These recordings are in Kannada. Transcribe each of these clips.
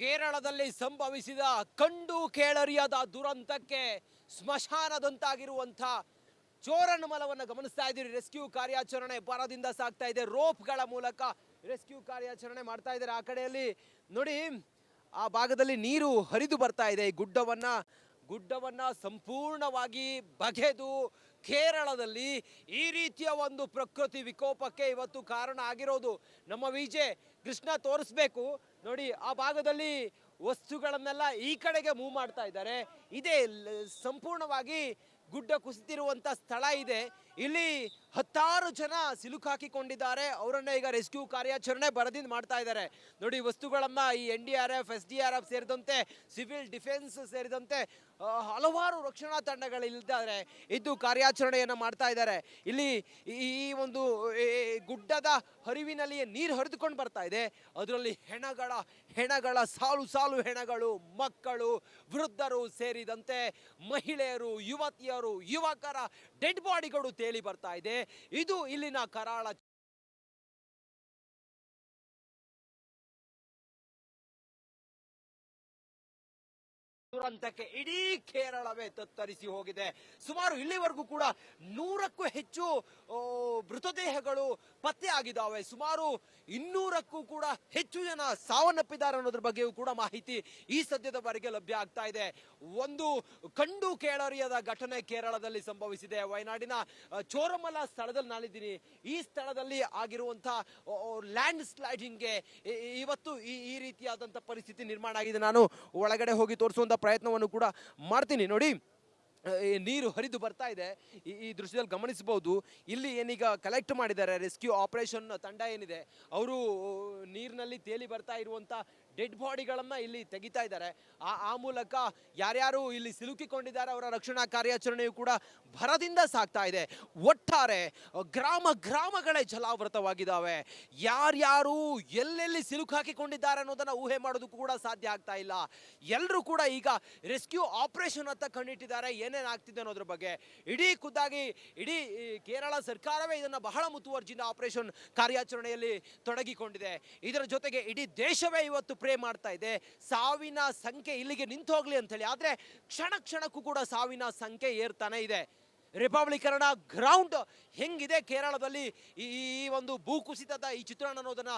ಕೇರಳದಲ್ಲಿ ಸಂಭವಿಸಿದ ಕಂಡು ಕೇಳರಿಯದ ದುರಂತಕ್ಕೆ ಸ್ಮಶಾನದಂತಾಗಿರುವಂಥ ಚೋರನ ಮಲವನ್ನು ಗಮನಿಸ್ತಾ ಇದ್ದೀರಿ. ರೆಸ್ಕ್ಯೂ ಕಾರ್ಯಾಚರಣೆ ಬರದಿಂದ ಸಾಗ್ತಾ ಇದೆ. ರೋಪ್ಗಳ ಮೂಲಕ ರೆಸ್ಕ್ಯೂ ಕಾರ್ಯಾಚರಣೆ ಮಾಡ್ತಾ ಇದ್ದಾರೆ. ಆ ಕಡೆಯಲ್ಲಿ ನೋಡಿ, ಆ ಭಾಗದಲ್ಲಿ ನೀರು ಹರಿದು ಬರ್ತಾ ಇದೆ. ಈ ಗುಡ್ಡವನ್ನ ಗುಡ್ಡವನ್ನ ಸಂಪೂರ್ಣವಾಗಿ ಬಗೆದು ಕೇರಳದಲ್ಲಿ ಈ ರೀತಿಯ ಒಂದು ಪ್ರಕೃತಿ ವಿಕೋಪಕ್ಕೆ ಇವತ್ತು ಕಾರಣ ಆಗಿರೋದು. ನಮ್ಮ ವಿಜೆ ಕೃಷ್ಣ ತೋರಿಸ್ಬೇಕು. ನೋಡಿ, ಆ ಭಾಗದಲ್ಲಿ ವಸ್ತುಗಳನ್ನೆಲ್ಲ ಈ ಕಡೆಗೆ ಮೂವ್ ಮಾಡ್ತಾ ಇದ್ದಾರೆ. ಇದೇ ಸಂಪೂರ್ಣವಾಗಿ ಗುಡ್ಡ ಕುಸಿತಿರುವಂಥ ಸ್ಥಳ ಇದೆ. ಇಲ್ಲಿ ಹತ್ತಾರು ಜನ ಸಿಲುಕಾಕಿಕೊಂಡಿದ್ದಾರೆ ಅವರನ್ನ ಈಗ ರೆಸ್ಕ್ಯೂ ಕಾರ್ಯಾಚರಣೆ ಬರದಿಂದ ಮಾಡ್ತಾ ಇದ್ದಾರೆ. ನೋಡಿ ವಸ್ತುಗಳನ್ನ ಈ N D R F, S D R F ಸೇರಿದಂತೆ, ಸಿವಿಲ್ ಡಿಫೆನ್ಸ್ ಸೇರಿದಂತೆ ಹಲವಾರು ರಕ್ಷಣಾ ತಂಡಗಳಿದ್ದಾರೆ ಇದ್ದು ಕಾರ್ಯಾಚರಣೆಯನ್ನು ಮಾಡ್ತಾ ಇದ್ದಾರೆ. ಇಲ್ಲಿ ಈ ಒಂದು ಗುಡ್ಡದ ಹರಿವಿನಲ್ಲಿ ನೀರು ಹರಿದುಕೊಂಡು ಬರ್ತಾ ಇದೆ. ಅದರಲ್ಲಿ ಹೆಣಗಳ ಹೆಣಗಳ, ಸಾಲು ಸಾಲು ಹೆಣಗಳು, ಮಕ್ಕಳು, ವೃದ್ಧರು ಸೇರಿದಂತೆ ಮಹಿಳೆಯರು, ಯುವತಿಯರು, ಯುವಕರ ಡೆಡ್ ಬಾಡಿಗಳು ತೇಲಿ ಬರ್ತಾ ಇದೆ. ಇದು ಇಲ್ಲಿನ ಕರಾಳ ದುರಂತಕ್ಕೆ ಇಡೀ ಕೇರಳವೇ ತತ್ತರಿಸಿ ಹೋಗಿದೆ. ಸುಮಾರು ಇಲ್ಲಿವರೆಗೂ ಕೂಡ ನೂರಕ್ಕೂ ಹೆಚ್ಚು ಮೃತದೇಹಗಳು ಪತ್ತೆ ಆಗಿದ್ದಾವೆ. ಸುಮಾರು ಇನ್ನೂರಕ್ಕೂ ಕೂಡ ಹೆಚ್ಚು ಜನ ಸಾವನ್ನಪ್ಪಿದ್ದಾರೆ ಅನ್ನೋದ್ರ ಬಗ್ಗೆಯೂ ಕೂಡ ಮಾಹಿತಿ ಈ ಸದ್ಯದವರೆಗೆ ಲಭ್ಯ ಆಗ್ತಾ ಇದೆ. ಒಂದು ಕಂಡು ಕೇಳರಿಯದ ಘಟನೆ ಕೇರಳದಲ್ಲಿ ಸಂಭವಿಸಿದೆ. ವಯನಾಡಿನ ಚೋರಮಲ ಸ್ಥಳದಲ್ಲಿ ನಾನಿದ್ದೀನಿ. ಈ ಸ್ಥಳದಲ್ಲಿ ಆಗಿರುವಂತಹ ಲ್ಯಾಂಡ್ ಸ್ಲೈಡಿಂಗ್ಗೆ ಇವತ್ತು ಈ ಈ ರೀತಿಯಾದಂಥ ಪರಿಸ್ಥಿತಿ ನಿರ್ಮಾಣ ಆಗಿದೆ. ನಾನು ಒಳಗಡೆ ಹೋಗಿ ತೋರಿಸುವಂಥ ಪ್ರಯತ್ನವನ್ನು ಕೂಡ ಮಾಡ್ತೀನಿ. ನೋಡಿ ನೀರು ಹರಿದು ಬರ್ತಾ ಇದೆ. ಈ ಈ ದೃಶ್ಯದಲ್ಲಿ ಗಮನಿಸಬಹುದು. ಇಲ್ಲಿ ಏನೀಗ ಕಲೆಕ್ಟ್ ಮಾಡಿದ್ದಾರೆ ರೆಸ್ಕ್ಯೂ ಆಪರೇಷನ್ ತಂಡ ಏನಿದೆ. ಅವರು ನೀರಿನಲ್ಲಿ ತೇಲಿ ಬರ್ತಾ ಇರುವಂತ ಡೆಡ್ ಬಾಡಿಗಳನ್ನು ಇಲ್ಲಿ ತೆಗಿತಾ ಇದ್ದಾರೆ. ಆ ಆ ಮೂಲಕ ಯಾರ್ಯಾರು ಇಲ್ಲಿ ಸಿಲುಕಿಕೊಂಡಿದ್ದಾರೆ ಅವರ ರಕ್ಷಣಾ ಕಾರ್ಯಾಚರಣೆಯು ಕೂಡ ಭರದಿಂದ ಸಾಗ್ತಾ ಇದೆ. ಒಟ್ಟಾರೆ ಗ್ರಾಮ ಗ್ರಾಮಗಳೇ ಜಲಾವೃತವಾಗಿದ್ದಾವೆ. ಯಾರ್ಯಾರು ಎಲ್ಲೆಲ್ಲಿ ಸಿಲುಕಾಕಿಕೊಂಡಿದ್ದಾರೆ ಅನ್ನೋದನ್ನ ಊಹೆ ಮಾಡೋದಕ್ಕೂ ಕೂಡ ಸಾಧ್ಯ ಆಗ್ತಾ ಇಲ್ಲ. ಎಲ್ಲರೂ ಕೂಡ ಈಗ ರೆಸ್ಕ್ಯೂ ಆಪರೇಷನ್ ಅಂತ ಕಣ್ಣಿಟ್ಟಿದ್ದಾರೆ. ಏನೇನಾಗ್ತಿದೆ ಅನ್ನೋದ್ರ ಬಗ್ಗೆ. ಇಡೀ ಖುದ್ದಾಗಿ ಇಡೀ ಕೇರಳ ಸರ್ಕಾರವೇ ಇದನ್ನ ಬಹಳ ಮುತುವರ್ಜಿಯಿಂದ ಆಪರೇಷನ್ ಕಾರ್ಯಾಚರಣೆಯಲ್ಲಿ ತೊಡಗಿಕೊಂಡಿದೆ. ಇದರ ಜೊತೆಗೆ ಇಡೀ ದೇಶವೇ ಇವತ್ತು ಪ್ರೇ ಮಾಡ್ತಾ ಇದೆ. ಸಾವಿನ ಸಂಖ್ಯೆ ಇಲ್ಲಿಗೆ ನಿಂತು ಹೋಗ್ಲಿ ಅಂತ ಹೇಳಿ ಆದ್ರೆ ಕ್ಷಣ ಕ್ಷಣಕ್ಕೂ ಕೂಡ ಸಾವಿನ ಸಂಖ್ಯೆ ಏರ್ತಾನೆ ಇದೆ. ರಿಪಬ್ಲಿಕರಣ ಗ್ರೌಂಡ್ ಹೆಂಗಿದೆ ಕೇರಳದಲ್ಲಿ? ಈ ಒಂದು ಭೂಕುಸಿತದ ಈ ಚಿತ್ರಣ ಅನ್ನೋದನ್ನ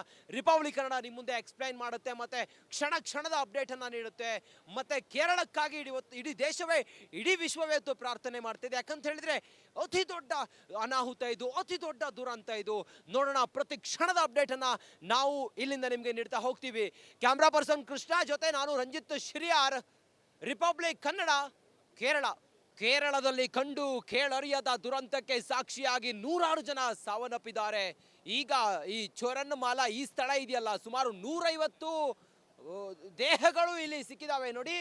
ಕನ್ನಡ ನಿಮ್ಮ ಮುಂದೆ ಎಕ್ಸ್ಪ್ಲೈನ್ ಮಾಡುತ್ತೆ, ಮತ್ತೆ ಕ್ಷಣ ಕ್ಷಣದ ಅಪ್ಡೇಟ್ ಅನ್ನ ನೀಡುತ್ತೆ, ಮತ್ತೆ ಕೇರಳಕ್ಕಾಗಿ ಇಡೀ ಇಡೀ ದೇಶವೇ, ಇಡೀ ವಿಶ್ವವೇ ಅಂತ ಪ್ರಾರ್ಥನೆ ಮಾಡ್ತಿದೆ. ಯಾಕಂತ ಹೇಳಿದ್ರೆ, ಅತಿ ದೊಡ್ಡ ಅನಾಹುತ ಇದು, ಅತಿ ದೊಡ್ಡ ದುರಂತ ಇದು. ನೋಡೋಣ, ಪ್ರತಿ ಕ್ಷಣದ ಅಪ್ಡೇಟ್ ಅನ್ನ ನಾವು ಇಲ್ಲಿಂದ ನಿಮಗೆ ನೀಡ್ತಾ ಹೋಗ್ತೀವಿ. ಕ್ಯಾಮ್ರಾ ಪರ್ಸನ್ ಕೃಷ್ಣ ಜೊತೆ ನಾನು ರಂಜಿತ್ ಶ್ರೀಯಾರ್ ರಿಪಬ್ಲಿಕ್ ಕನ್ನಡ, ಕೇರಳ. ಕೇರಳದಲ್ಲಿ ಕಂಡು ಕೇಳರಿಯದ ದುರಂತಕ್ಕೆ ಸಾಕ್ಷಿಯಾಗಿ ನೂರಾರು ಜನ ಸಾವನ್ನಪ್ಪಿದ್ದಾರೆ. ಈಗ ಈ ಚೋರನ್ನಮಾಲ ಈ ಸ್ಥಳ ಇದೆಯಲ್ಲ, ಸುಮಾರು ನೂರೈವತ್ತು ದೇಹಗಳು ಇಲ್ಲಿ ಸಿಕ್ಕಿದಾವೆ. ನೋಡಿ,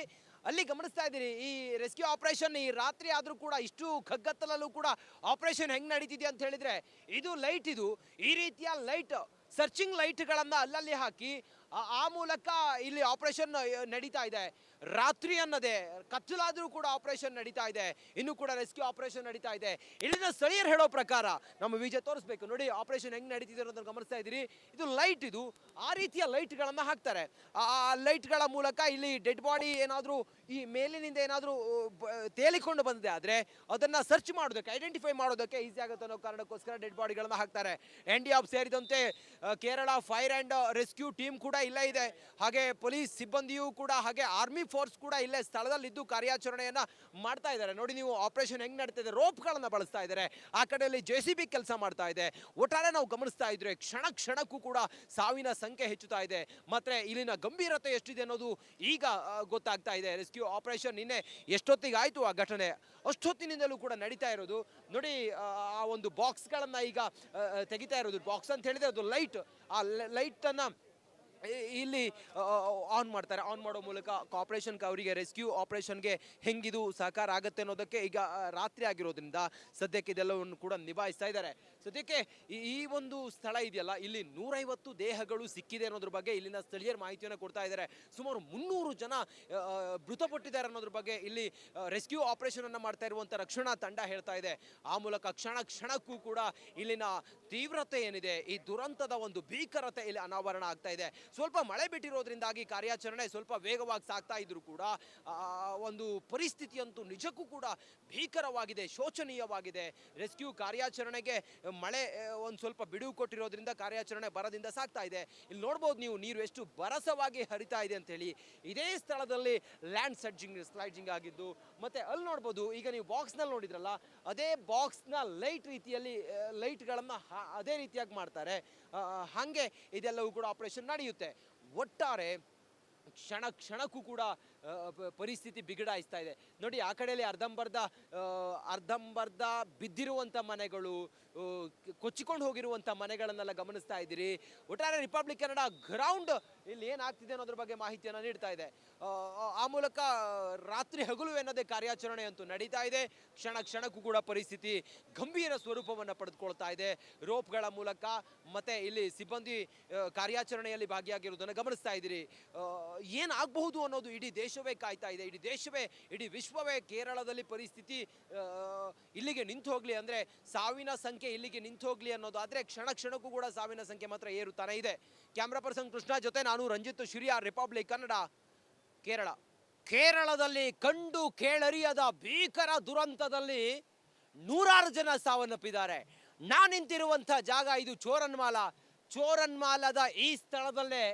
ಅಲ್ಲಿ ಗಮನಿಸ್ತಾ ಇದ್ದೀರಿ, ಈ ರೆಸ್ಕ್ಯೂ ಆಪರೇಷನ್ ಈ ರಾತ್ರಿ ಆದರೂ ಕೂಡ ಇಷ್ಟು ಕಗ್ಗತ್ತಲಲ್ಲೂ ಕೂಡ ಆಪರೇಷನ್ ಹೆಂಗೆ ನಡೀತಿದೆ ಅಂತ ಹೇಳಿದರೆ, ಇದು ಲೈಟ್ ಇದು. ಈ ರೀತಿಯ ಲೈಟ್, ಸರ್ಚಿಂಗ್ ಲೈಟ್ಗಳನ್ನು ಅಲ್ಲಲ್ಲಿ ಹಾಕಿ ಆ- ಮೂಲಕ ಇಲ್ಲಿ ಆಪರೇಷನ್ ನಡೀತಾ ಇದೆ. ರಾತ್ರಿ ಅನ್ನದೇ, ಕತ್ತಲಾದ್ರೂ ಕೂಡ ಆಪರೇಷನ್ ನಡೀತಾ ಇದೆ. ಇನ್ನು ಕೂಡ ರೆಸ್ಕ್ಯೂ ಆಪರೇಷನ್ ನಡೀತಾ ಇದೆ. ಇಲ್ಲಿನ ಸ್ಥಳೀಯರು ಹೇಳೋ ಪ್ರಕಾರ, ನಮ್ಮ ವಿಜಯ ತೋರಿಸ್ಬೇಕು. ನೋಡಿ ಆಪರೇಷನ್ ಹೆಂಗ್ ನಡೀತಿದೆ ಅನ್ನೋದನ್ನ ಗಮನಿಸ್ತಾ ಇದ್ದೀರಿ. ಇದು ಲೈಟ್ ಇದು. ಆ ರೀತಿಯ ಲೈಟ್ಗಳನ್ನು ಹಾಕ್ತಾರೆ. ಆ ಲೈಟ್ಗಳ ಮೂಲಕ ಇಲ್ಲಿ ಡೆಡ್ ಬಾಡಿ ಏನಾದರೂ ಈ ಮೇಲಿನಿಂದ ಏನಾದರೂ ತೇಲಿಕೊಂಡು ಬಂದಿದೆ ಆದರೆ ಅದನ್ನು ಸರ್ಚ್ ಮಾಡೋದಕ್ಕೆ ಐಡೆಂಟಿಫೈ ಮಾಡೋದಕ್ಕೆ ಈಸಿ ಆಗುತ್ತೆ ಅನ್ನೋ ಕಾರಣಕ್ಕೋಸ್ಕರ ಡೆಡ್ ಬಾಡಿಗಳನ್ನು ಹಾಕ್ತಾರೆ. ಎನ್ ಡಿ ಆಫ್ ಸೇರಿದಂತೆ Kerala fire and rescue team ಕೂಡ ಇಲ್ಲೇ ಇದೆ. ಹಾಗೆ ಪೊಲೀಸ್ ಸಿಬ್ಬಂದಿಯೂ ಕೂಡ, ಹಾಗೆ ಆರ್ಮಿ ಫೋರ್ಸ್ ಕೂಡ ಇಲ್ಲೇ ಸ್ಥಳದಲ್ಲಿದ್ದು ಕಾರ್ಯಾಚರಣೆಯನ್ನು ಮಾಡ್ತಾ ಇದ್ದಾರೆ. ನೋಡಿ ನೀವು ಆಪರೇಷನ್ ಹೆಂಗೆ ನಡೀತಾ ಇದೆ. ರೋಪ್ಗಳನ್ನು ಬಳಸ್ತಾ ಇದ್ದಾರೆ. ಆ ಕಡೆಯಲ್ಲಿ ಜೆ ಸಿ ಬಿ ಕೆಲಸ ಮಾಡ್ತಾ ಇದೆ. ಒಟ್ಟಾರೆ ನಾವು ಗಮನಿಸ್ತಾ ಇದ್ರೆ ಕ್ಷಣ ಕ್ಷಣಕ್ಕೂ ಕೂಡ ಸಾವಿನ ಸಂಖ್ಯೆ ಹೆಚ್ಚುತ್ತಾ ಇದೆ. ಮತ್ತೆ ಇಲ್ಲಿನ ಗಂಭೀರತೆ ಎಷ್ಟಿದೆ ಅನ್ನೋದು ಈಗ ಗೊತ್ತಾಗ್ತಾ ಇದೆ. ರೆಸ್ಕ್ಯೂ ಆಪರೇಷನ್ ನಿನ್ನೆ ಎಷ್ಟೊತ್ತಿಗೆ ಆಯಿತು ಆ ಘಟನೆ? ಅಷ್ಟೊತ್ತಿನಿಂದಲೂ ಕೂಡ ನಡೀತಾ ಇರೋದು. ನೋಡಿ, ಆ ಒಂದು ಬಾಕ್ಸ್ಗಳನ್ನು ಈಗ ತೆಗಿತಾ ಇರೋದು. ಬಾಕ್ಸ್ ಅಂತ ಹೇಳಿದ್ರೆ ಅದು ಲೈಟ್ ಆ ಲೈಟನ್ನು ಇಲ್ಲಿ ಆನ್ ಮಾಡ್ತಾರೆ. ಆನ್ ಮಾಡೋ ಮೂಲಕ ಆಪರೇಷನ್ಗೆ ಅವರಿಗೆ ರೆಸ್ಕ್ಯೂ ಆಪರೇಷನ್ಗೆ ಹೆಂಗಿದು ಸಹಕಾರ ಆಗುತ್ತೆ ಅನ್ನೋದಕ್ಕೆ ಈಗ ರಾತ್ರಿ ಆಗಿರೋದ್ರಿಂದ ಸದ್ಯಕ್ಕೆ ಇದೆಲ್ಲವನ್ನು ಕೂಡ ನಿಭಾಯಿಸ್ತಾ ಇದ್ದಾರೆ. ಸದ್ಯಕ್ಕೆ ಈ- ಒಂದು ಸ್ಥಳ ಇದೆಯಲ್ಲ, ಇಲ್ಲಿ ನೂರೈವತ್ತು ದೇಹಗಳು ಸಿಕ್ಕಿದೆ ಅನ್ನೋದ್ರ ಬಗ್ಗೆ ಇಲ್ಲಿನ ಸ್ಥಳೀಯರ ಮಾಹಿತಿಯನ್ನು ಕೊಡ್ತಾ ಇದ್ದಾರೆ. ಸುಮಾರು ಮುನ್ನೂರು ಜನ ಮೃತಪಟ್ಟಿದ್ದಾರೆ ಅನ್ನೋದ್ರ ಬಗ್ಗೆ ಇಲ್ಲಿ ರೆಸ್ಕ್ಯೂ ಆಪರೇಷನ್ ಅನ್ನ ಮಾಡ್ತಾ ಇರುವಂಥ ರಕ್ಷಣಾ ತಂಡ ಹೇಳ್ತಾ ಇದೆ. ಆ ಮೂಲಕ ಕ್ಷಣ ಕ್ಷಣಕ್ಕೂ ಕೂಡ ಇಲ್ಲಿನ ತೀವ್ರತೆ ಏನಿದೆ, ಈ ದುರಂತದ ಒಂದು ಭೀಕರತೆ ಇಲ್ಲಿ ಅನಾವರಣ ಆಗ್ತಾ ಇದೆ. ಸ್ವಲ್ಪ ಮಳೆ ಬಿಟ್ಟಿರೋದ್ರಿಂದಾಗಿ ಕಾರ್ಯಾಚರಣೆ ಸ್ವಲ್ಪ ವೇಗವಾಗಿ ಸಾಗ್ತಾ ಇದ್ರು ಕೂಡ ಒಂದು ಪರಿಸ್ಥಿತಿಯಂತೂ ನಿಜಕ್ಕೂ ಕೂಡ ಭೀಕರವಾಗಿದೆ, ಶೋಚನೀಯವಾಗಿದೆ. ರೆಸ್ಕ್ಯೂ ಕಾರ್ಯಾಚರಣೆಗೆ ಮಳೆ ಒಂದು ಸ್ವಲ್ಪ ಬಿಡುವು ಕೊಟ್ಟಿರೋದ್ರಿಂದ ಕಾರ್ಯಾಚರಣೆ ಬರದಿಂದ ಸಾಗ್ತಾ ಇದೆ. ಇಲ್ಲಿ ನೋಡ್ಬೋದು ನೀವು, ನೀರು ಎಷ್ಟು ಬರಸವಾಗಿ ಹರಿತಾ ಇದೆ ಅಂತ ಹೇಳಿ ಇದೇ ಸ್ಥಳದಲ್ಲಿ ಲ್ಯಾಂಡ್ ಸಡ್ಜಿಂಗ್ ಸ್ಲೈಡಿಂಗ್ ಆಗಿದ್ದು ಮತ್ತೆ ಅಲ್ಲಿ ನೋಡ್ಬೋದು, ಈಗ ನೀವು ಬಾಕ್ಸ್ನಲ್ಲಿ ನೋಡಿದ್ರಲ್ಲ, ಅದೇ ಬಾಕ್ಸ್ನ ಲೈಟ್ ರೀತಿಯಲ್ಲಿ ಲೈಟ್ಗಳನ್ನು ಅದೇ ರೀತಿಯಾಗಿ ಮಾಡ್ತಾರೆ. ಹಾಗೆ ಇದೆಲ್ಲವೂ ಕೂಡ ಆಪರೇಷನ್ ನಡೆಯುತ್ತೆ. ಒಟ್ಟಾರೆ, ಕ್ಷಣ, ಕ್ಷಣಕ್ಕೂ ಕೂಡ ಪರಿಸ್ಥಿತಿ ಬಿಗಡಾಯಿಸ್ತಾ ಇದೆ. ನೋಡಿ ಆ ಕಡೆಯಲ್ಲಿ ಅರ್ಧಂಬರ್ಧ ಅರ್ಧಂಬರ್ಧ ಬಿದ್ದಿರುವಂಥ ಮನೆಗಳು ಕೊಚ್ಚಿಕೊಂಡು ಹೋಗಿರುವಂಥ ಮನೆಗಳನ್ನೆಲ್ಲ ಗಮನಿಸ್ತಾ ಇದ್ದೀರಿ. ಒಟ್ಟಾರೆ ರಿಪಬ್ಲಿಕ್ ಕನ್ನಡ ಗ್ರೌಂಡ್ ಇಲ್ಲಿ ಏನಾಗ್ತಿದೆ ಅನ್ನೋದ್ರ ಬಗ್ಗೆ ಮಾಹಿತಿಯನ್ನು ನೀಡ್ತಾ ಇದೆ. ಆ, ಮೂಲಕ ರಾತ್ರಿ ಹಗಲು ಎನ್ನದೇ ಕಾರ್ಯಾಚರಣೆ ಅಂತೂ ನಡೀತಾ ಇದೆ. ಕ್ಷಣ ಕ್ಷಣಕ್ಕೂ ಕೂಡ ಪರಿಸ್ಥಿತಿ ಗಂಭೀರ ಸ್ವರೂಪವನ್ನು ಪಡೆದುಕೊಳ್ತಾ ಇದೆ. ರೋಪ್ಗಳ ಮೂಲಕ ಮತ್ತೆ ಇಲ್ಲಿ ಸಿಬ್ಬಂದಿ ಕಾರ್ಯಾಚರಣೆಯಲ್ಲಿ ಭಾಗಿಯಾಗಿರುವುದನ್ನು ಗಮನಿಸ್ತಾ ಇದ್ದೀರಿ. ಏನಾಗಬಹುದು ಅನ್ನೋದು ಇಡೀ ದೇಶವೇ ಕಾಯ್ತಾ ಇದೆ, ಇಡೀ ದೇಶವೇ, ಇಡೀ ವಿಶ್ವವೇ ಕೇರಳದಲ್ಲಿ ಪರಿಸ್ಥಿತಿ ಇಲ್ಲಿಗೆ ನಿಂತು ಹೋಗ್ಲಿ ಅಂದ್ರೆ ಸಾವಿನ ಸಂಖ್ಯೆ ಇಲ್ಲಿಗೆ ನಿಂತು ಹೋಗ್ಲಿ ಅನ್ನೋದಾದ್ರೆ ಕ್ಷಣ ಕ್ಷಣಕ್ಕೂ ಕೂಡ ಸಾವಿನ ಸಂಖ್ಯೆ ಮಾತ್ರ ಏರುತ್ತಾನೆ ಇದೆ. ಕ್ಯಾಮ್ರಾ ಪರ್ಸನ್ ಕೃಷ್ಣ ಜೊತೆ ನಾನು ರಂಜಿತ್ ಶಿರಿಯಾ ರಿಪಬ್ಲಿಕ್ ಕನ್ನಡ, ಕೇರಳ. ಕೇರಳದಲ್ಲಿ ಕಂಡು ಕೇಳರಿಯದ ಭೀಕರ ದುರಂತದಲ್ಲಿ ನೂರಾರು ಜನ ಸಾವನ್ನಪ್ಪಿದ್ದಾರೆ. ನಾನು ನಿಂತಿರುವಂಥ ಜಾಗ ಇದು ಚೋರನ್ಮಾಲ. ಚೋರನ್ಮಾಲದ ಈ ಸ್ಥಳದಲ್ಲೇ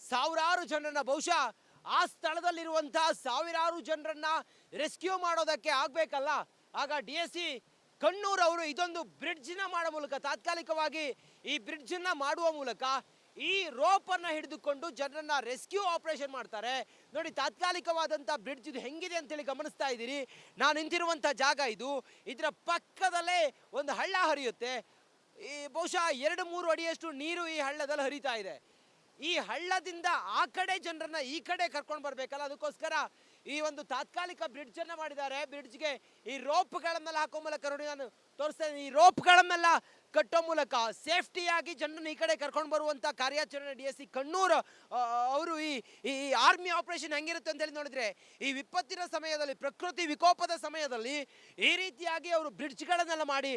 ಸಾವಿರಾರು ಜನರ ಬಹುಶಃ ಆ ಸ್ಥಳದಲ್ಲಿರುವಂತಹ ಸಾವಿರಾರು ಜನರನ್ನ ರೆಸ್ಕ್ಯೂ ಮಾಡೋದಕ್ಕೆ ಆಗ್ಬೇಕಲ್ಲ? ಆಗ ಡಿ ಎಸ್ ಸಿ ಕಣ್ಣೂರ್ ಅವರು ಇದೊಂದು ಬ್ರಿಡ್ಜ್ನ ಮಾಡೋ ಮೂಲಕ, ತಾತ್ಕಾಲಿಕವಾಗಿ ಈ ಬ್ರಿಡ್ಜನ್ನ ಮಾಡುವ ಮೂಲಕ ಈ ರೋಪ್ ಅನ್ನ ಹಿಡಿದುಕೊಂಡು ಜನರನ್ನ ರೆಸ್ಕ್ಯೂ ಆಪರೇಷನ್ ಮಾಡ್ತಾರೆ. ನೋಡಿ ತಾತ್ಕಾಲಿಕವಾದಂತ ಬ್ರಿಡ್ಜ್ ಇದು ಹೆಂಗಿದೆ ಅಂತೇಳಿ ಗಮನಿಸ್ತಾ ಇದ್ದೀರಿ. ನಾನು ನಿಂತಿರುವಂತ ಜಾಗ ಇದು. ಇದರ ಪಕ್ಕದಲ್ಲೇ ಒಂದು ಹಳ್ಳ ಹರಿಯುತ್ತೆ. ಈ ಬಹುಶಃ ಎರಡು ಮೂರು ಅಡಿಯಷ್ಟು ನೀರು ಈ ಹಳ್ಳದಲ್ಲಿ ಹರಿತಾ ಇದೆ. ಈ ಹಳ್ಳದಿಂದ ಆ ಕಡೆ ಜನರನ್ನ ಈ ಕಡೆ ಕರ್ಕೊಂಡು ಬರ್ಬೇಕಲ್ಲ? ಅದಕ್ಕೋಸ್ಕರ ಈ ಒಂದು ತಾತ್ಕಾಲಿಕ ಬ್ರಿಡ್ಜ್ ಅನ್ನ ಮಾಡಿದ್ದಾರೆ. ಬ್ರಿಡ್ಜ್ಗೆ ಈ ರೋಪ್ಗಳನ್ನೆಲ್ಲ ಹಾಕೋ ಮೂಲಕ ನೋಡಿ ನಾನು ತೋರಿಸ್ತಾ ಈ ರೋಪ್ಗಳನ್ನೆಲ್ಲ ಕಟ್ಟೋ ಮೂಲಕ ಸೇಫ್ಟಿಯಾಗಿ ಜನರನ್ನು ಈ ಕಡೆ ಕರ್ಕೊಂಡು ಬರುವಂಥ ಕಾರ್ಯಾಚರಣೆ ಡಿ ಎಸ್ ಸಿ ಕಣ್ಣೂರು ಅವರು ಈ ಈ ಆರ್ಮಿ ಆಪರೇಷನ್ ಹೆಂಗಿರುತ್ತೆ ಅಂತ ಹೇಳಿ ನೋಡಿದ್ರೆ, ಈ ವಿಪತ್ತಿನ ಸಮಯದಲ್ಲಿ, ಪ್ರಕೃತಿ ವಿಕೋಪದ ಸಮಯದಲ್ಲಿ ಈ ರೀತಿಯಾಗಿ ಅವರು ಬ್ರಿಡ್ಜ್ಗಳನ್ನೆಲ್ಲ ಮಾಡಿ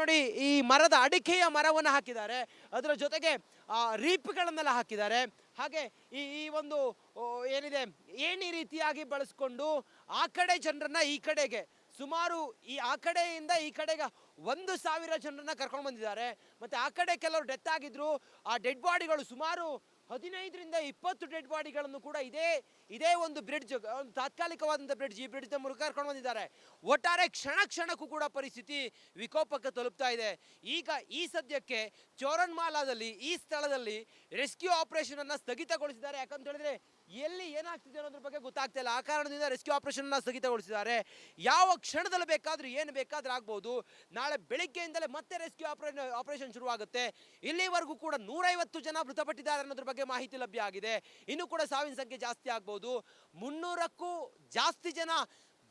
ನೋಡಿ ಈ ಮರದ ಅಡಿಕೆಯ ಮರವನ್ನು ಹಾಕಿದ್ದಾರೆ. ಅದರ ಜೊತೆಗೆ ರೀಪ್ಗಳನ್ನೆಲ್ಲ ಹಾಕಿದ್ದಾರೆ. ಹಾಗೆ ಈ ಈ ಒಂದು ಏನಿದೆ, ಏಣಿ ರೀತಿಯಾಗಿ ಬಳಸ್ಕೊಂಡು ಆ ಕಡೆ ಜನರನ್ನ ಈ ಕಡೆಗೆ ಸುಮಾರು ಈ ಆ ಕಡೆಯಿಂದ ಈ ಕಡೆಗೆ ಒಂದು ಸಾವಿರ ಜನರನ್ನ ಕರ್ಕೊಂಡು ಬಂದಿದ್ದಾರೆ. ಮತ್ತೆ ಆ ಕಡೆ ಕೆಲವರು ಡೆತ್ ಆಗಿದ್ರು. ಆ ಡೆಡ್ ಬಾಡಿಗಳು ಸುಮಾರು ಹದಿನೈದರಿಂದ ಇಪ್ಪತ್ತು ಡೆಡ್ ಬಾಡಿಗಳನ್ನು ಕೂಡ ಇದೇ ಇದೇ ಒಂದು ಬ್ರಿಡ್ಜ್ ಒಂದು ತಾತ್ಕಾಲಿಕವಾದಂಥ ಬ್ರಿಡ್ಜ್ ಈ ಬ್ರಿಡ್ಜ್ ಮೂಲಕ ಕರ್ಕೊಂಡು ಬಂದಿದ್ದಾರೆ. ಒಟ್ಟಾರೆ ಕ್ಷಣ ಕ್ಷಣಕ್ಕೂ ಕೂಡ ಪರಿಸ್ಥಿತಿ ವಿಕೋಪಕ್ಕೆ ತಲುಪ್ತಾ ಇದೆ. ಈಗ ಈ ಸದ್ಯಕ್ಕೆ ಚೋರನ್ಮಾಲಾದಲ್ಲಿ, ಈ ಸ್ಥಳದಲ್ಲಿ ರೆಸ್ಕ್ಯೂ ಆಪರೇಷನ್ ಅನ್ನ ಸ್ಥಗಿತಗೊಳಿಸಿದ್ದಾರೆ. ಯಾಕಂತ ಹೇಳಿದ್ರೆ ಎಲ್ಲಿ ಏನಾಗ್ತಿದೆ ಅನ್ನೋದ್ರ ಬಗ್ಗೆ ಗೊತ್ತಾಗ್ತಾ ಇಲ್ಲ. ಆ ಕಾರಣದಿಂದ ರೆಸ್ಕ್ಯೂ ಆಪರೇಷನ್ ಅನ್ನ ಸ್ಥಗಿತಗೊಳಿಸಿದ್ದಾರೆ. ಯಾವ ಕ್ಷಣದಲ್ಲಿ ಬೇಕಾದ್ರೂ ಏನು ಬೇಕಾದ್ರೂ ಆಗ್ಬೋದು. ನಾಳೆ ಬೆಳಿಗ್ಗೆಯಿಂದಲೇ ಮತ್ತೆ ರೆಸ್ಕ್ಯೂ ಆಪರೇಷನ್ ಆಪರೇಷನ್ ಶುರುವಾಗುತ್ತೆ. ಇಲ್ಲಿವರೆಗೂ ಕೂಡ ನೂರೈವತ್ತು ಜನ ಮೃತಪಟ್ಟಿದ್ದಾರೆ ಅನ್ನೋದ್ರ ಬಗ್ಗೆ ಮಾಹಿತಿ ಲಭ್ಯ ಆಗಿದೆ. ಇನ್ನು ಕೂಡ ಸಾವಿನ ಸಂಖ್ಯೆ ಜಾಸ್ತಿ ಆಗ್ಬೋದು. ಮುನ್ನೂರಕ್ಕೂ ಜಾಸ್ತಿ ಜನ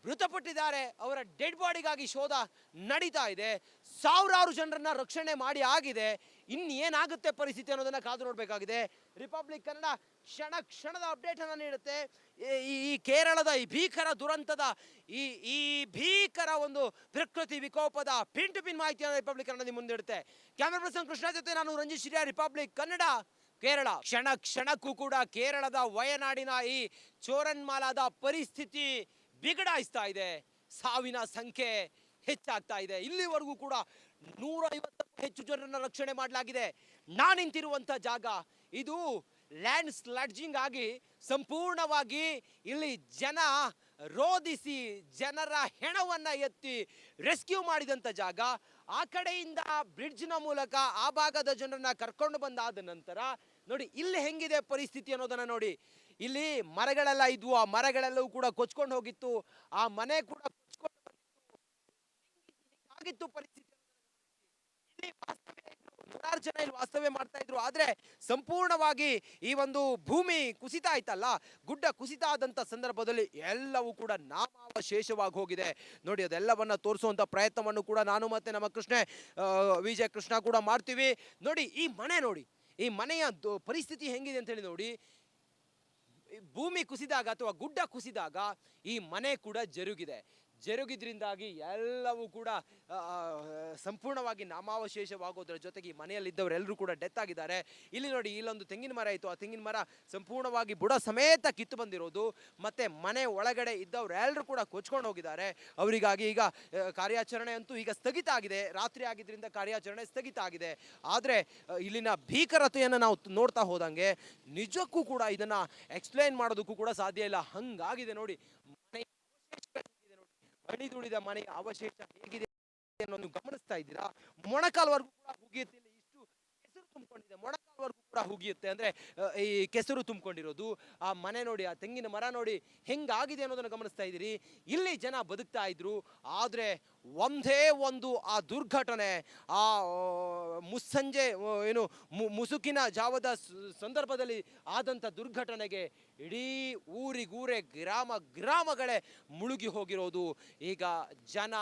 ಮೃತಪಟ್ಟಿದ್ದಾರೆ. ಅವರ ಡೆಡ್ ಬಾಡಿಗಾಗಿ ಶೋಧ ನಡೀತಾ ಇದೆ. ಸಾವಿರಾರು ಜನರನ್ನ ರಕ್ಷಣೆ ಮಾಡಿ ಆಗಿದೆ. ಇನ್ನು ಏನಾಗುತ್ತೆ ಪರಿಸ್ಥಿತಿ ಅನ್ನೋದನ್ನ ಕಾದು ನೋಡಬೇಕಾಗಿದೆ. ರಿಪಬ್ಲಿಕ್ ಕನ್ನಡ ಕ್ಷಣ ಕ್ಷಣದ ಅಪ್ಡೇಟ್ ಅನ್ನ ನೀಡುತ್ತೆ. ಈ- ಕೇರಳದ ಈ ಭೀಕರ ದುರಂತದ ಈ ಈ ಭೀಕರ ಒಂದು ಪ್ರಕೃತಿ ವಿಕೋಪದ ಪಿನ್ ಟು ಪಿನ್ ಮಾಹಿತಿಯನ್ನು ರಿಪಬ್ಲಿಕ್ ಕನ್ನಡ ನಿಮ್ಮ ಮುಂದೆ ಇಡುತ್ತೆ. ಕ್ಯಾಮರಾ ಪರ್ಸನ್ ಕೃಷ್ಣ ಜೊತೆ ನಾನು ರಂಜಿತ್ ಶಿರಿಯಾ ರಿಪಬ್ಲಿಕ್ ಕನ್ನಡ ಕೇರಳ. ಕ್ಷಣ ಕ್ಷಣಕ್ಕೂ ಕೂಡ ಕೇರಳದ ವಯನಾಡಿನ ಈ ಚೋರನ್ಮಾಲಾದ ಪರಿಸ್ಥಿತಿ ಬಿಗಡಾಯಿಸ್ತಾ ಇದೆ. ಸಾವಿನ ಸಂಖ್ಯೆ ಹೆಚ್ಚಾಗ್ತಾ ಇದೆ. ಇಲ್ಲಿವರೆಗೂ ಕೂಡ ನೂರ ಐವತ್ತಕ್ಕೂ ಹೆಚ್ಚು ಜನರನ್ನು ರಕ್ಷಣೆ ಮಾಡಲಾಗಿದೆ. ನಾನು ನಿಂತಿರುವಂತ ಜಾಗ ಇದು ಲ್ಯಾಂಡ್ ಸ್ಲಡ್ಜಿಂಗ್ ಆಗಿ ಸಂಪೂರ್ಣವಾಗಿ ಇಲ್ಲಿ ಜನ ರೋಧಿಸಿ ಜನರ ಹೆಣವನ್ನ ಎತ್ತಿ ರೆಸ್ಕ್ಯೂ ಮಾಡಿದಂತ ಜಾಗ. ಆ ಕಡೆಯಿಂದ ಬ್ರಿಡ್ಜ್ನ ಮೂಲಕ ಆ ಭಾಗದ ಜನರನ್ನ ಕರ್ಕೊಂಡು ಬಂದಾದ ನಂತರ ನೋಡಿ, ಇಲ್ಲಿ ಹೆಂಗಿದೆ ಪರಿಸ್ಥಿತಿ ಅನ್ನೋದನ್ನ ನೋಡಿ. ಇಲ್ಲಿ ಮರಗಳೆಲ್ಲ ಇದ್ವು, ಆ ಮರಗಳೆಲ್ಲವೂ ಕೂಡ ಕೊಚ್ಕೊಂಡು ಹೋಗಿತ್ತು. ಆ ಮನೆ ಕೂಡ ಕೊಚ್ಕೊಂಡು ಆಗಿತ್ತು ಪರಿಸ್ಥಿತಿ ನೂರಾರು ಜನ ಇಲ್ಲಿ ವಾಸ್ತವ್ಯ ಮಾಡ್ತಾ ಇದ್ರು. ಆದ್ರೆ ಸಂಪೂರ್ಣವಾಗಿ ಈ ಒಂದು ಭೂಮಿ ಕುಸಿತ ಆಯ್ತಲ್ಲ, ಗುಡ್ಡ ಕುಸಿತ ಆದಂತ ಸಂದರ್ಭದಲ್ಲಿ ಎಲ್ಲವೂ ಕೂಡ ನಾಮಾವಶೇಷವಾಗಿ ಹೋಗಿದೆ. ನೋಡಿ, ಅದೆಲ್ಲವನ್ನ ತೋರಿಸುವಂತ ಪ್ರಯತ್ನವನ್ನು ಕೂಡ ನಾನು ಮತ್ತೆ ನಮ್ಮ ಕೃಷ್ಣ ವಿಜಯ ಕೃಷ್ಣ ಕೂಡ ಮಾಡ್ತೀವಿ. ನೋಡಿ, ಈ ಮನೆ ನೋಡಿ, ಈ ಮನೆಯ ಪರಿಸ್ಥಿತಿ ಹೆಂಗಿದೆ ಅಂತ ಹೇಳಿ ನೋಡಿ ಭೂಮಿ ಕುಸಿದಾಗ ಅಥವಾ ಗುಡ್ಡ ಕುಸಿದಾಗ ಈ ಮನೆ ಕೂಡ ಜರುಗಿದೆ. ಜರುಗಿದ್ರಿಂದಾಗಿ ಎಲ್ಲವೂ ಕೂಡ ಸಂಪೂರ್ಣವಾಗಿ ನಾಮಾವಶೇಷವಾಗೋದ್ರ ಜೊತೆಗೆ ಈ ಮನೆಯಲ್ಲಿದ್ದವರೆಲ್ಲರೂ ಕೂಡ ಡೆತ್ ಆಗಿದ್ದಾರೆ. ಇಲ್ಲಿ ನೋಡಿ, ಇಲ್ಲೊಂದು ತೆಂಗಿನ ಮರ ಇತ್ತು. ಆ ತೆಂಗಿನ ಮರ ಸಂಪೂರ್ಣವಾಗಿ ಬುಡ ಸಮೇತ ಕಿತ್ತು ಬಂದಿರೋದು. ಮತ್ತೆ ಮನೆ ಒಳಗಡೆ ಇದ್ದವರೆಲ್ಲರೂ ಕೂಡ ಕೊಚ್ಕೊಂಡು ಹೋಗಿದ್ದಾರೆ. ಅವರಿಗಾಗಿ ಈಗ ಕಾರ್ಯಾಚರಣೆ ಅಂತೂ ಈಗ ಸ್ಥಗಿತ ಆಗಿದೆ. ರಾತ್ರಿ ಆಗಿದ್ರಿಂದ ಕಾರ್ಯಾಚರಣೆ ಸ್ಥಗಿತ ಆಗಿದೆ. ಆದರೆ ಇಲ್ಲಿನ ಭೀಕರತೆಯನ್ನು ನಾವು ನೋಡ್ತಾ ಹೋದಂಗೆ ನಿಜಕ್ಕೂ ಕೂಡ ಇದನ್ನ ಎಕ್ಸ್ಪ್ಲೈನ್ ಮಾಡೋದಕ್ಕೂ ಕೂಡ ಸಾಧ್ಯ ಇಲ್ಲ. ಹಂಗಾಗಿದೆ ನೋಡಿ ಮನೆ ಅವಶೇಷಗಳು ಹೇಗಿದೆ ನೋಡಿ ಅಳಿದುಳಿದ ಮನೆಯ ಅವಶೇಷ ಹೇಗಿದೆ ಅನ್ನೋದು ಗಮನಿಸ್ತಾ ಇದ್ದೀರಾ? ಮೊಣಕಾಲ್ವರೆಗೂ ಕೂಡ ಹುಗಿಯುತ್ತೆ ಇಷ್ಟು ಕೆಸರು ತುಂಬಿಕೊಂಡಿದೆ. ಮೊಣಕಾಲ್ವರೆಗೂ ಕೂಡ ಹುಗಿಯುತ್ತೆ ಅಂದ್ರೆ ಈ ಕೆಸರು ತುಂಬಿಕೊಂಡಿರೋದು. ಆ ಮನೆ ನೋಡಿ, ಆ ತೆಂಗಿನ ಮರ ನೋಡಿ ಹೆಂಗಾಗಿದೆ ಅನ್ನೋದನ್ನು ಗಮನಿಸ್ತಾ ಇದ್ದೀರಿ. ಇಲ್ಲಿ ಜನ ಬದುಕ್ತಾ ಇದ್ರು. ಆದ್ರೆ ಒಂದೇ ಒಂದು ಆ ದುರ್ಘಟನೆ, ಆ ಮುಸ್ಸಂಜೆ ಏನು ಮುಸುಕಿನ ಜಾವದ ಸಂದರ್ಭದಲ್ಲಿ ಆದಂಥ ದುರ್ಘಟನೆಗೆ ಇಡೀ ಊರಿಗೂರೇ ಗ್ರಾಮ ಗ್ರಾಮಗಳೇ ಮುಳುಗಿ ಹೋಗಿರೋದು. ಈಗ ಜನ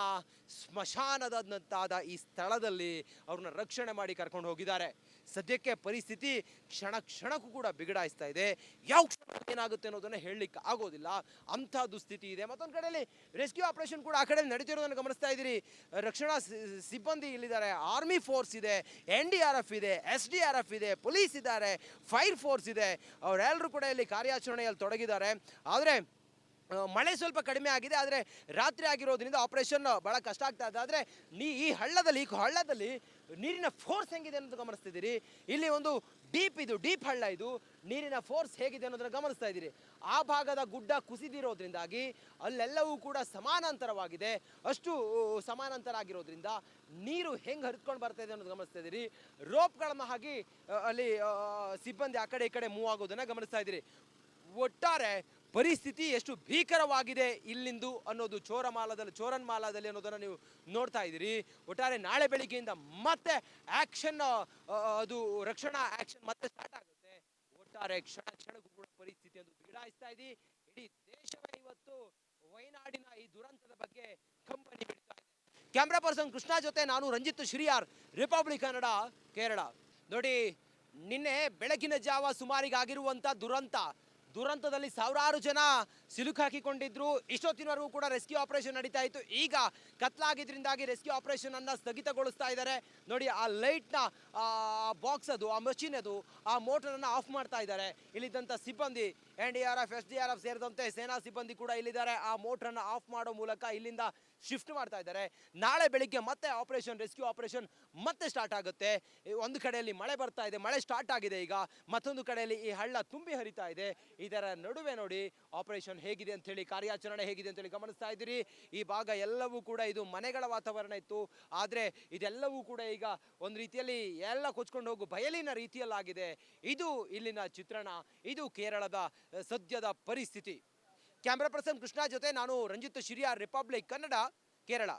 ಸ್ಮಶಾನದಂತಾದ ಈ ಸ್ಥಳದಲ್ಲಿ ಅವ್ರನ್ನ ರಕ್ಷಣೆ ಮಾಡಿ ಕರ್ಕೊಂಡು ಹೋಗಿದ್ದಾರೆ. ಸದ್ಯಕ್ಕೆ ಪರಿಸ್ಥಿತಿ ಕ್ಷಣ ಕ್ಷಣಕ್ಕೂ ಕೂಡ ಬಿಗಡಾಯಿಸ್ತಾ ಇದೆ. ಯಾವ ಕ್ಷಣ ಏನಾಗುತ್ತೆ ಅನ್ನೋದನ್ನ ಹೇಳಲಿಕ್ಕೆ ಆಗೋದಿಲ್ಲ. ಅಂಥ ದುಸ್ಥಿತಿ ಇದೆ. ಮತ್ತೊಂದು ಕಡೆಯಲ್ಲಿ ರೆಸ್ಕ್ಯೂ ಆಪರೇಷನ್ ಕೂಡ ಆ ಕಡೆ ನಡೀತಿರೋದನ್ನು ಗಮನಿಸ್ತಾ ಇದ್ದೀರಿ. ರಕ್ಷಣಾ ಸಿಬ್ಬಂದಿ ಇಲ್ಲಿದ್ದಾರೆ. ಆರ್ಮಿ ಫೋರ್ಸ್ ಇದೆ. ಎನ್ ಡಿ ಆರ್ ಎಫ್ ಇದೆ. ಎಸ್ ಡಿ ಆರ್ ಎಫ್ ಇದೆ. ಪೊಲೀಸ್ ಇದ್ದಾರೆ. ಫೈರ್ ಫೋರ್ಸ್ ಇದೆ. ಅವರೆಲ್ಲರೂ ಕೂಡ ಇಲ್ಲಿ ಕಾರ್ಯಾಚರಣೆಯಲ್ಲಿ ತೊಡಗಿದ್ದಾರೆ. ಆದರೆ ಮಳೆ ಸ್ವಲ್ಪ ಕಡಿಮೆ ಆಗಿದೆ. ಆದರೆ ರಾತ್ರಿ ಆಗಿರೋದ್ರಿಂದ ಆಪರೇಷನ್ ಭಾಳ ಕಷ್ಟ ಆಗ್ತಾ ಇದೆ. ಆದರೆ, ನೀ ಈ ಹಳ್ಳದಲ್ಲಿ ಈ ಹಳ್ಳದಲ್ಲಿ ನೀರಿನ ಫೋರ್ಸ್ ಹೆಂಗಿದೆ ಅನ್ನೋದು ಗಮನಿಸ್ತಿದ್ದೀರಿ? ಇಲ್ಲಿ ಒಂದು ಡೀಪ್ ಇದು ಡೀಪ್ ಹಳ್ಳ ಇದು. ನೀರಿನ ಫೋರ್ಸ್ ಹೇಗಿದೆ ಅನ್ನೋದನ್ನು ಗಮನಿಸ್ತಾ ಇದ್ದೀರಿ. ಆ ಭಾಗದ ಗುಡ್ಡ ಕುಸಿದಿರೋದ್ರಿಂದಾಗಿ ಅಲ್ಲೆಲ್ಲವೂ ಕೂಡ ಸಮಾನಾಂತರವಾಗಿದೆ. ಅಷ್ಟು ಸಮಾನಾಂತರ ಆಗಿರೋದ್ರಿಂದ ನೀರು ಹೆಂಗೆ ಹರಿದ್ಕೊಂಡು ಬರ್ತಾ ಇದೆ ಅನ್ನೋದು ಗಮನಿಸ್ತಾ ಇದ್ದೀರಿ. ರೋಪ್ಗಳನ್ನು ಹಾಕಿ ಅಲ್ಲಿ ಸಿಬ್ಬಂದಿ ಆ ಕಡೆ ಈ ಕಡೆ ಮೂವ್ ಆಗೋದನ್ನು ಗಮನಿಸ್ತಾ ಇದ್ದೀರಿ. ಒಟ್ಟಾರೆ ಪರಿಸ್ಥಿತಿ ಎಷ್ಟು ಭೀಕರವಾಗಿದೆ ಇಲ್ಲಿಂದು ಅನ್ನೋದು ಚೋರಮಾಲದಲ್ಲಿ, ಚೋರನ್ಮಾಲಾದಲ್ಲಿ ಅನ್ನೋದನ್ನು ನೀವು ನೋಡ್ತಾ ಇದ್ದೀರಿ. ಒಟ್ಟಾರೆ ನಾಳೆ ಬೆಳಿಗ್ಗೆಯಿಂದ ಮತ್ತೆ ಆಕ್ಷನ್ ಅದು ರಕ್ಷಣಾ ಆಕ್ಷನ್ ಮತ್ತೆ ಸ್ಟಾರ್ಟ್ ಆಗುತ್ತೆ. ಒಟ್ಟಾರೆ ಕ್ಷಣ ಕ್ಷಣಕ್ಕೂ ಕೂಡ ಪರಿಸ್ಥಿತಿ ಅದು ಬಿಗಡಾಯಿಸ್ತಾ ಇದೆ ಇಡೀ ದೇಶವೇ ಇವತ್ತು ವಯನಾಡಿನ ಈ ದುರಂತದ ಬಗ್ಗೆ ಕಂಪನಿ ಬಿಡ್ತಾ ಇದೆ. ಕ್ಯಾಮ್ರಾ ಪರ್ಸನ್ ಕೃಷ್ಣ ಜೊತೆ ನಾನು ರಂಜಿತ್ ಶ್ರೀಯಾರ್, ರಿಪಬ್ಲಿಕ್ ಕನ್ನಡ, ಕೇರಳ. ನೋಡಿ, ನಿನ್ನೆ ಬೆಳಗಿನ ಜಾವ ಸುಮಾರಿಗಾಗಿರುವಂಥ ದುರಂತ ದುರಂತದಲ್ಲಿ ಸಾವಿರಾರು ಜನ ಸಿಲುಕಾಕಿಕೊಂಡಿದ್ರು ಇಷ್ಟೊತ್ತಿನವರೆಗೂ ಕೂಡ ರೆಸ್ಕ್ಯೂ ಆಪರೇಷನ್ ನಡೀತಾ ಇತ್ತು. ಈಗ ಕತ್ಲಾಗಿದ್ದರಿಂದಾಗಿ ರೆಸ್ಕ್ಯೂ ಆಪರೇಷನ್ ಅನ್ನ ಸ್ಥಗಿತಗೊಳಿಸ್ತಾ ಇದ್ದಾರೆ. ನೋಡಿ, ಆ ಲೈಟ್ನ ಬಾಕ್ಸ್ ಅದು, ಆ ಮಷಿನ್ ಅದು, ಆ ಮೋಟರ್ ಅನ್ನ ಆಫ್ ಮಾಡ್ತಾ ಇದ್ದಾರೆ. ಇಲ್ಲಿದ್ದಂಥ ಸಿಬ್ಬಂದಿ, N D R F, S D R F ಸೇರಿದಂತೆ ಸೇನಾ ಸಿಬ್ಬಂದಿ ಕೂಡ ಇಲ್ಲಿದ್ದಾರೆ. ಆ ಮೋಟರ್ ಅನ್ನ ಆಫ್ ಮಾಡೋ ಮೂಲಕ ಇಲ್ಲಿಂದ ಶಿಫ್ಟ್ ಮಾಡ್ತಾ ಇದ್ದಾರೆ. ನಾಳೆ ಬೆಳಿಗ್ಗೆ ಮತ್ತೆ ಆಪರೇಷನ್, ರೆಸ್ಕ್ಯೂ ಆಪರೇಷನ್ ಮತ್ತೆ ಸ್ಟಾರ್ಟ್ ಆಗುತ್ತೆ. ಒಂದು ಕಡೆಯಲ್ಲಿ ಮಳೆ ಬರ್ತಾ ಇದೆ. ಮಳೆ ಸ್ಟಾರ್ಟ್ ಆಗಿದೆ ಈಗ. ಮತ್ತೊಂದು ಕಡೆಯಲ್ಲಿ ಈ ಹಳ್ಳ ತುಂಬಿ ಹರಿತಾ ಇದೆ. ಇದರ ನಡುವೆ ನೋಡಿ ಆಪರೇಷನ್ ಹೇಗಿದೆ ಅಂತ ಹೇಳಿ, ಕಾರ್ಯಾಚರಣೆ ಹೇಗಿದೆ ಅಂತ ಹೇಳಿ ಗಮನಿಸ್ತಾ ಇದ್ದೀರಿ. ಈ ಭಾಗ ಎಲ್ಲವೂ ಕೂಡ ಇದು ಮನೆಗಳ ವಾತಾವರಣ ಇತ್ತು. ಆದರೆ ಇದೆಲ್ಲವೂ ಕೂಡ ಈಗ ಒಂದು ರೀತಿಯಲ್ಲಿ ಎಲ್ಲ ಕೊಚ್ಕೊಂಡು ಹೋಗು ಬಯಲಿನ ರೀತಿಯಲ್ಲಾಗಿದೆ. ಇದು ಇಲ್ಲಿನ ಚಿತ್ರಣ. ಇದು ಕೇರಳದ ಸದ್ಯದ ಪರಿಸ್ಥಿತಿ. ಕ್ಯಾಮ್ರಾ ಪರ್ಸನ್ ಕೃಷ್ಣ ಜೊತೆ ನಾನು ರಂಜಿತ್ ಶಿರಿಯಾ ರಿಪಬ್ಲಿಕ್ ಕನ್ನಡ ಕೇರಳ.